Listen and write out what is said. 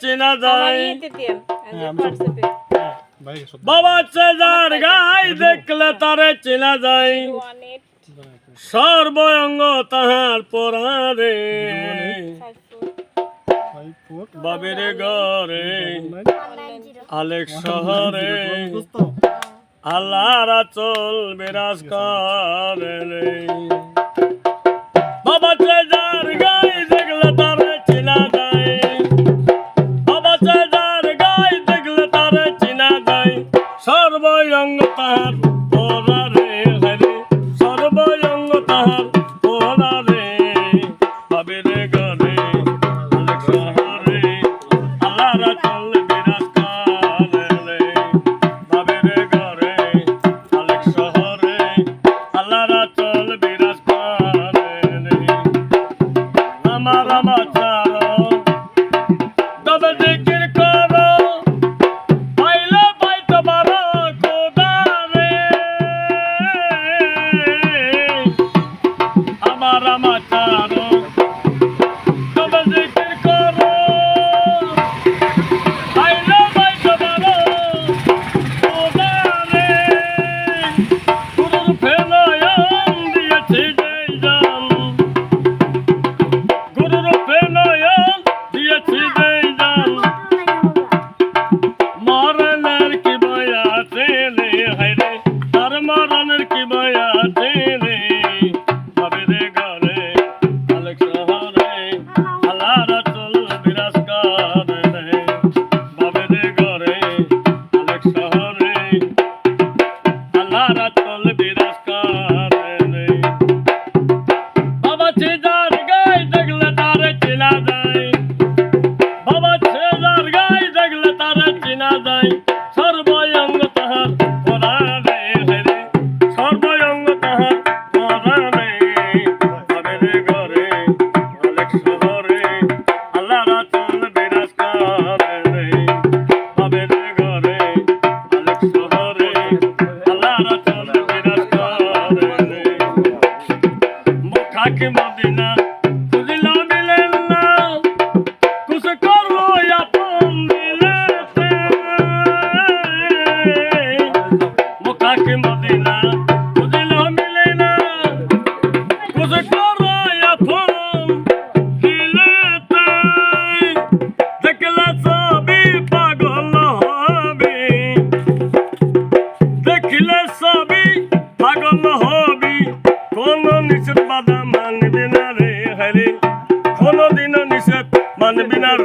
চেনা যায় বাবা চেজার গাই দেখলে তারে চেনা যায় সর্বঙ্গ তাহার বাবের আলেক শহরে আল্লাহরা চল বিরাজ করে বাবা Por la বিনার